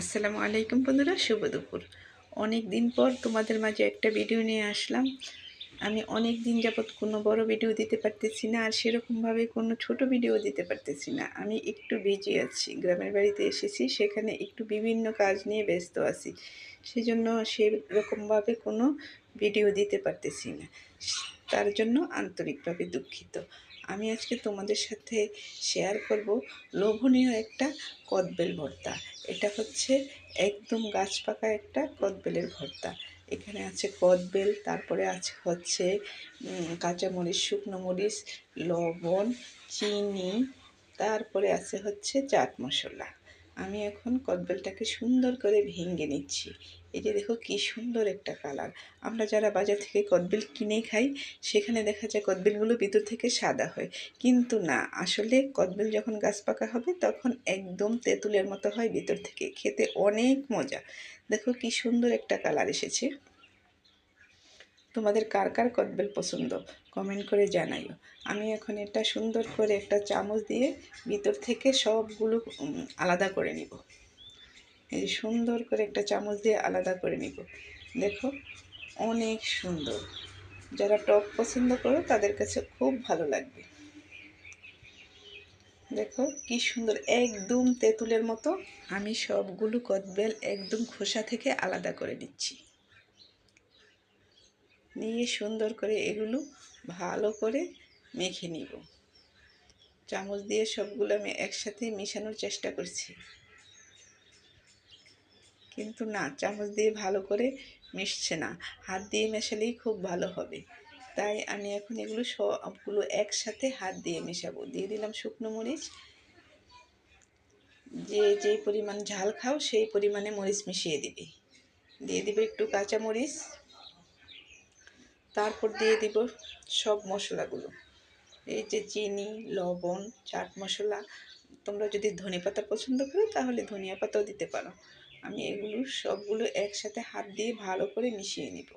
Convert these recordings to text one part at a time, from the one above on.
আসসালামু আলাইকুম বন্ধুরা, শুভ দুপুর। অনেক দিন পর তোমাদের মাঝে একটা ভিডিও নিয়ে আসলাম। আমি অনেক দিন যাবৎ কোনো বড় ভিডিও দিতে পারতেছি না, আর সেরকমভাবে কোনো ছোট ভিডিও দিতে পারতেছি না। আমি একটু বিজি আছি, গ্রামের বাড়িতে এসেছি, সেখানে একটু বিভিন্ন কাজ নিয়ে ব্যস্ত আছি। সেজন্য সেরকমভাবে কোনো ভিডিও দিতে পারতেছি না। তার জন্য আন্তরিকভাবে দুঃখিত। আমি আজকে তোমাদের সাথে শেয়ার করব লোভনীয় একটা কদবেল ভর্তা। এটা হচ্ছে একদম গাছ পাকা একটা কদবেলের ভর্তা। এখানে আছে কদবেল, তারপরে আছে হচ্ছে কাঁচামরিচ শুকনো মরিচ, লবণ, চিনি, তারপরে আছে হচ্ছে চাট মশলা। আমি এখন কদবেলটাকে সুন্দর করে ভেঙে নিচ্ছি। এই যে দেখো কি সুন্দর একটা কালার। আমরা যারা বাজার থেকে কদবেল কিনে খাই, সেখানে দেখা যায় কদবেলগুলো ভিতর থেকে সাদা হয়। কিন্তু না, আসলে কদবেল যখন গাছ পাকা হবে, তখন একদম তেঁতুলের মতো হয় ভিতর থেকে। খেতে অনেক মজা। দেখো কি সুন্দর একটা কালার এসেছে। তোমাদের কার কার কদবেল পছন্দ? কমেন্ট করে জানাইও। আমি এখন এটা সুন্দর করে একটা চামচ দিয়ে ভিতর থেকে সবগুলো আলাদা করে নিব। এই সুন্দর করে একটা চামচ দিয়ে আলাদা করে নিব। দেখো, অনেক সুন্দর। যারা টক পছন্দ করো, তাদের কাছে খুব ভালো লাগবে। দেখো, কি সুন্দর, একদম তেঁতুলের মতো। আমি সবগুলো কদবেল একদম খোসা থেকে আলাদা করে নিচ্ছি। নিয়ে সুন্দর করে এগুলো ভালো করে মেখে নিব। চামচ দিয়ে সবগুলো আমি একসাথে মেশানোর চেষ্টা করছি। কিন্তু না, চামচ দিয়ে ভালো করে মিশছে না। হাত দিয়ে মেশালেই খুব ভালো হবে। তাই আমি এখন এগুলো সবগুলো একসাথে হাত দিয়ে মেশাবো। দিয়ে দিলাম শুকনো মরিচ। যে যেই পরিমাণ ঝাল খাও, সেই পরিমাণে মরিচ মিশিয়ে দিবে। দিয়ে দিবে একটু কাঁচা মরিচ। তারপর দিয়ে দিব সব মশলাগুলো। এই যে চিনি, লবণ, চাট মশলা, তোমরা যদি ধনে পাতা পছন্দ করো তাহলে ধনিয়া পাতাও দিতে পারো। আমি এগুলো সবগুলো একসাথে হাত দিয়ে ভালো করে মিশিয়ে নিব।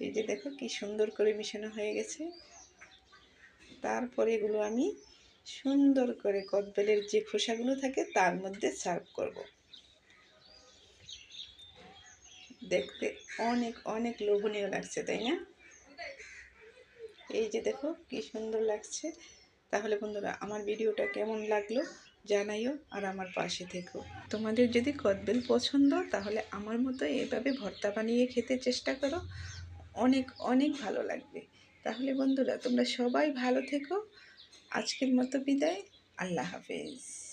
এই যে দেখো কি সুন্দর করে মিশানো হয়ে গেছে। তারপরে এগুলো আমি সুন্দর করে কদবেলের যে খোসাগুলো থাকে তার মধ্যে সার্ভ করব। দেখতে অনেক অনেক লোভনীয় লাগছে, তাই না? এই যে দেখো, কি সুন্দর লাগছে। তাহলে বন্ধুরা, আমার ভিডিওটা কেমন লাগল জানাইও আর আমার পাশে থেকো। তোমাদের যদি কদবেল পছন্দ, তাহলে আমার মতো এভাবে ভর্তা বানিয়ে খেতে চেষ্টা করো। অনেক অনেক ভালো লাগবে। তাহলে বন্ধুরা, তোমরা সবাই ভালো থেকো। আজকের মতো বিদায়। আল্লাহ হাফেজ।